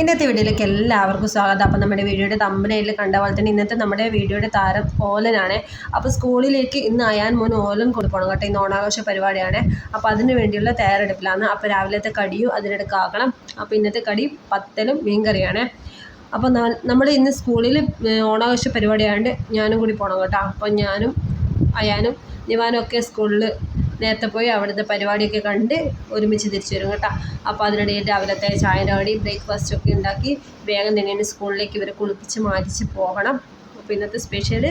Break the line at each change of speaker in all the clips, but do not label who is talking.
ഇന്നത്തെ വീഡിയോയിലേക്ക് എല്ലാവർക്കും സ്വാഗതം. അപ്പോൾ നമ്മുടെ വീഡിയോയുടെ തമ്പനയിൽ കണ്ട പോലെ തന്നെ ഇന്നത്തെ നമ്മുടെ വീഡിയോയുടെ താരം ഓലനാണ്. അപ്പോൾ സ്കൂളിലേക്ക് ഇന്ന് അയാൻ മോൻ ഓലൻ കൊടുക്കണം കേട്ടോ. ഇന്ന് ഓണാഘോഷ പരിപാടിയാണ്. അപ്പോൾ അതിന് വേണ്ടിയുള്ള തയ്യാറെടുപ്പിലാണ്. അപ്പോൾ രാവിലത്തെ കടിയും അതിനിടയ്ക്ക് ആക്കണം. അപ്പോൾ ഇന്നത്തെ കടി പത്തലും മീൻകറിയാണ്. അപ്പോൾ നമ്മൾ ഇന്ന് സ്കൂളിൽ ഓണാഘോഷ പരിപാടിയായതുകൊണ്ട് ഞാനും കൂടി പോകണം കേട്ടോ. അപ്പോൾ ഞാനും അയാനും നിവാനും ഒക്കെ സ്കൂളിൽ നേരത്തെ പോയി അവിടുത്തെ പരിപാടിയൊക്കെ കണ്ട് ഒരുമിച്ച് തിരിച്ചു വരും കേട്ടോ. അപ്പോൾ അതിനിടയിൽ രാവിലത്തെ ചായ കടി ബ്രേക്ക്ഫാസ്റ്റൊക്കെ ഉണ്ടാക്കി വേഗം തന്നെ സ്കൂളിലേക്ക് ഇവരെ കുളിപ്പിച്ച് മാറ്റിച്ച് പോകണം. അപ്പോൾ ഇന്നത്തെ സ്പെഷ്യൽ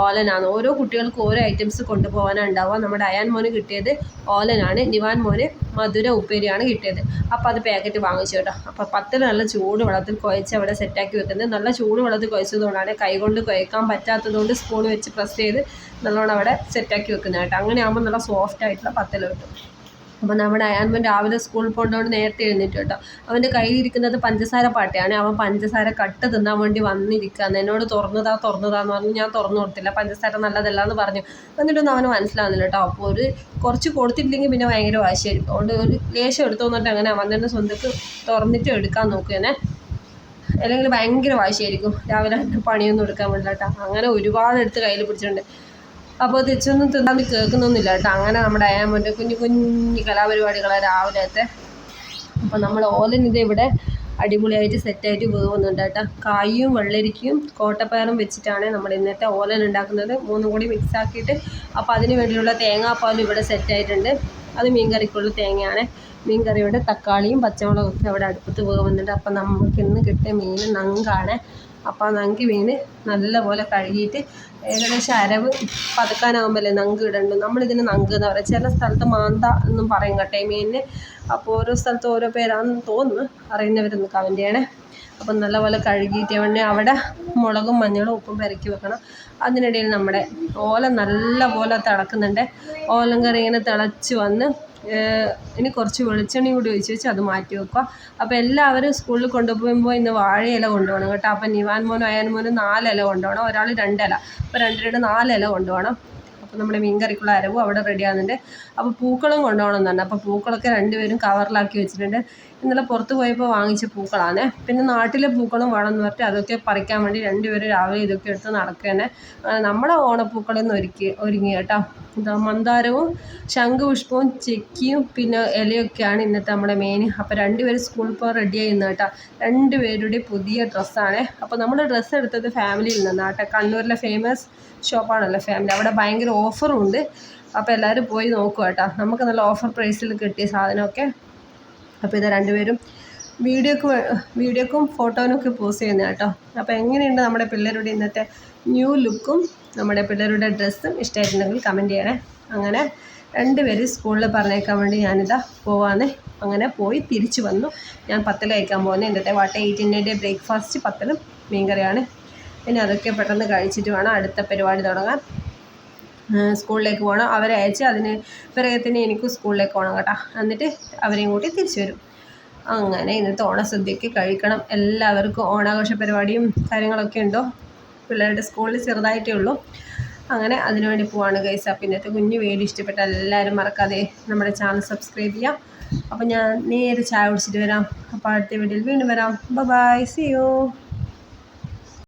ഓലനാണ് ഓരോ കുട്ടികൾക്കും ഓരോ ഐറ്റംസ് കൊണ്ടുപോകാനാണ് ഉണ്ടാവുക. നമ്മുടെ അയാൻ മോന് കിട്ടിയത് ഓലനാണ് നിവാൻ മോന് മധുര ഉപ്പേരിയാണ് കിട്ടിയത്. അപ്പോൾ അത് പാക്കറ്റ് വാങ്ങിച്ചു കേട്ടോ. അപ്പോൾ പത്തിൽ നല്ല ചൂട് വെള്ളത്തിൽ കുഴച്ച് അവിടെ സെറ്റാക്കി വെക്കുന്നത്. നല്ല ചൂട് വെള്ളത്തിൽ കുഴച്ചതുകൊണ്ടാണ് കൈകൊണ്ട് കുഴക്കാൻ പറ്റാത്തതുകൊണ്ട് സ്പൂൺ വെച്ച് പ്രസ് ചെയ്ത് നല്ലോണം അവിടെ സെറ്റാക്കി വെക്കുന്നത് കേട്ടോ. അങ്ങനെ ആകുമ്പോൾ നല്ല സോഫ്റ്റ് ആയിട്ടുള്ള പത്തൽ കിട്ടും. അപ്പോൾ നമ്മുടെ അയാൻമൻ രാവിലെ സ്കൂളിൽ പോകേണ്ടതുകൊണ്ട് നേരത്തെ എഴുന്നേറ്റ് കേട്ടോ. അവന്റെ കയ്യിലിരിക്കുന്നത് പഞ്ചസാര പാട്ടയാണ്. അവൻ പഞ്ചസാര കട്ട് തിന്നാൻ വേണ്ടി വന്നിരിക്കുകയാണ്. എന്നോട് തുറന്നതാ തുറന്നതാന്ന് പറഞ്ഞു. ഞാൻ തുറന്നു കൊടുത്തില്ല. പഞ്ചസാര നല്ലതല്ല എന്ന് പറഞ്ഞു. എന്നിട്ടൊന്നും അവന് മനസ്സിലാവുന്നില്ല കേട്ടോ. അപ്പോൾ ഒരു കുറച്ച് കൊടുത്തിട്ടില്ലെങ്കിൽ പിന്നെ ഭയങ്കര വാശിയായിരിക്കും. അതുകൊണ്ട് ഒരു ലേശം എടുത്തു വന്നിട്ട് അങ്ങനെ അവൻ തന്നെ സ്വന്തക്ക് തുറന്നിട്ട് എടുക്കാൻ നോക്കുകയാണ്. അല്ലെങ്കിൽ ഭയങ്കര വാശിയായിരിക്കും. രാവിലെ പണിയൊന്നും എടുക്കാൻ വേണ്ടില്ല കേട്ടോ. അങ്ങനെ ഒരുപാട് എടുത്ത് കയ്യിൽ പിടിച്ചിട്ടുണ്ട്. അപ്പോൾ തിരിച്ചൊന്നും തിന്നാൻ കേൾക്കുന്നൊന്നുമില്ല കേട്ടോ. അങ്ങനെ നമ്മുടെ അയാമന്റെ കുഞ്ഞു കുഞ്ഞു കലാപരിപാടികൾ രാവിലത്തെ അപ്പോൾ നമ്മൾ ഓലൻ ഇത് ഇവിടെ അടിപൊളിയായിട്ട് സെറ്റായിട്ട് വേവുന്നുണ്ട് കേട്ടോ. കായും വെള്ളരിക്കയും കോട്ടപ്പയറും വെച്ചിട്ടാണ് നമ്മൾ ഇന്നത്തെ ഓലൻ ഉണ്ടാക്കുന്നത്. മൂന്നും കൂടി മിക്സ് ആക്കിയിട്ട് അപ്പോൾ അതിന് വേണ്ടിയുള്ള തേങ്ങാപ്പാലും ഇവിടെ സെറ്റായിട്ടുണ്ട്. അത് മീൻകറിക്കുള്ള തേങ്ങയാണ്. മീൻകറിയുടെ തക്കാളിയും പച്ചമുളകൊക്കെ അവിടെ അടുപ്പത്ത് വേവുന്നുണ്ട് അപ്പോൾ നമുക്ക് ഇന്ന് കിട്ടിയ മീൻ നങ്കാണ്. അപ്പോൾ നങ്കി മീൻ നല്ലപോലെ കഴുകിയിട്ട് ഏകദേശം അരവ് പതുക്കാനാകുമ്പോഴല്ലേ നങ്ക് ഇടണ്ടു. നമ്മളിതിന് നങ്ക് എന്ന് പറയുക ചില സ്ഥലത്ത് മാന്ത എന്നും പറയും കേട്ടോ മീനിന്. അപ്പോൾ ഓരോ സ്ഥലത്ത് ഓരോ പേരാണെന്ന് തോന്നുന്നു. അറിയുന്നവരൊന്ന് കമന്റ് ചെയ്യണേ. അപ്പം നല്ലപോലെ കഴുകിയിട്ട് വേണ്ടി അവിടെ മുളകും മഞ്ഞളും ഉപ്പും പെരക്കി വെക്കണം. അതിനിടയിൽ നമ്മുടെ ഓല നല്ലപോലെ തിളക്കുന്നുണ്ട്. ഓലം കറി ഇങ്ങനെ തിളച്ച് വന്ന് ഇനി കുറച്ച് വെളിച്ചെണ്ണി കൂടി ഒഴിച്ച് വെച്ച് അത് മാറ്റി വെക്കുക. അപ്പോൾ എല്ലാവരും സ്കൂളിൽ കൊണ്ടുപോകുമ്പോൾ ഇന്ന് വാഴയില കൊണ്ടുപോകണം കേട്ടോ. അപ്പം നിവാൻ മോനും അയാൻ മോനും നാലില കൊണ്ടുപോകണം. ഒരാൾ രണ്ടില. അപ്പോൾ രണ്ടിലയുടെ നാലില കൊണ്ടുപോകണം. അപ്പോൾ നമ്മുടെ മീൻകറിക്കുള്ള അരവും അവിടെ റെഡി ആകുന്നുണ്ട് അപ്പോൾ പൂക്കളും കൊണ്ടുപോകണം തന്നെ അപ്പോൾ പൂക്കളൊക്കെ രണ്ടുപേരും കവറിലാക്കി വെച്ചിട്ടുണ്ട്. ഇന്നലെ പുറത്ത് പോയപ്പോൾ വാങ്ങിച്ച പൂക്കളാണ്. പിന്നെ നാട്ടിലെ പൂക്കളും വേണമെന്ന് പറഞ്ഞിട്ട് അതൊക്കെ പറിക്കാൻ വേണ്ടി രണ്ടുപേരും രാവിലെ ഇതൊക്കെ എടുത്ത് നടക്കുകയാണ് നമ്മുടെ ഓണപ്പൂക്കളൊന്നും ഒരുക്കി ഒരുങ്ങി കേട്ടോ. എന്താ മന്ദാരവും ശംഖുപുഷ്പവും ചെക്കിയും പിന്നെ ഇലയൊക്കെയാണ് ഇന്നത്തെ നമ്മുടെ മെയിൻ അപ്പോൾ രണ്ടുപേരും സ്കൂളിൽ പോകാൻ റെഡി ആയിരുന്നു കേട്ടോ. രണ്ടുപേരുടെ പുതിയ ഡ്രസ്സാണ്. അപ്പോൾ നമ്മുടെ ഡ്രസ്സ് എടുത്തത് ഫാമിലിയിൽ നിന്നാണ് കേട്ടോ. കണ്ണൂരിലെ ഫേമസ് ഷോപ്പാണല്ലോ ഫാമിലി അവിടെ ഭയങ്കര ഓഫറും ഉണ്ട്. അപ്പോൾ എല്ലാവരും പോയി നോക്കുക കേട്ടോ. നമുക്ക് നല്ല ഓഫർ പ്രൈസിൽ കിട്ടിയ സാധനമൊക്കെ അപ്പോൾ ഇത് രണ്ടുപേരും വീഡിയോക്ക് വീഡിയോക്കും ഫോട്ടോനൊക്കെ പോസ്റ്റ് ചെയ്യുന്നത് കേട്ടോ. അപ്പോൾ എങ്ങനെയുണ്ട് നമ്മുടെ പിള്ളേരുടെ ഇന്നത്തെ ന്യൂ ലുക്കും നമ്മുടെ പിള്ളേരുടെ ഡ്രസ്സും ഇഷ്ടമായിട്ടുണ്ടെങ്കിൽ കമന്റ് ചെയ്യണേ. അങ്ങനെ രണ്ടുപേര് സ്കൂളിൽ പറഞ്ഞേക്കാൻ വേണ്ടി ഞാനിതാ പോവാന്ന്. അങ്ങനെ പോയി തിരിച്ചു വന്നു. ഞാൻ പത്തൽ കഴിക്കാൻ പോകുന്നത് ഇന്നത്തെ വാട്ട എയ്റ്റിന്റെ ബ്രേക്ക്ഫാസ്റ്റ് പത്തലും മീൻകറിയാണ്. ഇനി അതൊക്കെ പെട്ടെന്ന് കഴിച്ചിട്ട് വേണം അടുത്ത പരിപാടി തുടങ്ങാൻ. സ്കൂളിലേക്ക് പോകണം. അവരെ അയച്ച് അതിന് പിറകെ തന്നെ എനിക്കും സ്കൂളിലേക്ക് പോകണം കേട്ടോ. എന്നിട്ട് അവരെയും കൂട്ടി തിരിച്ചു വരും. അങ്ങനെ ഇന്നത്തെ ഓണസദ്യക്ക് കഴിക്കണം. എല്ലാവർക്കും ഓണാഘോഷ പരിപാടിയും കാര്യങ്ങളൊക്കെ ഉണ്ടോ? പിള്ളേരുടെ സ്കൂളിൽ ചെറുതായിട്ടേ ഉള്ളൂ. അങ്ങനെ അതിനുവേണ്ടി പോവാണ് ഗൈസ് അപ്പം ഇന്നത്തെ കുഞ്ഞു വീഡിയോ ഇഷ്ടപ്പെട്ട എല്ലാവരും മറക്കാതെ നമ്മുടെ ചാനൽ സബ്സ്ക്രൈബ് ചെയ്യാം. അപ്പം ഞാൻ നേരെ ചായ കുടിച്ചിട്ട് വരാം. അപ്പോൾ അടുത്ത വീഡിയോയിൽ വീണ്ടും വരാം. By C U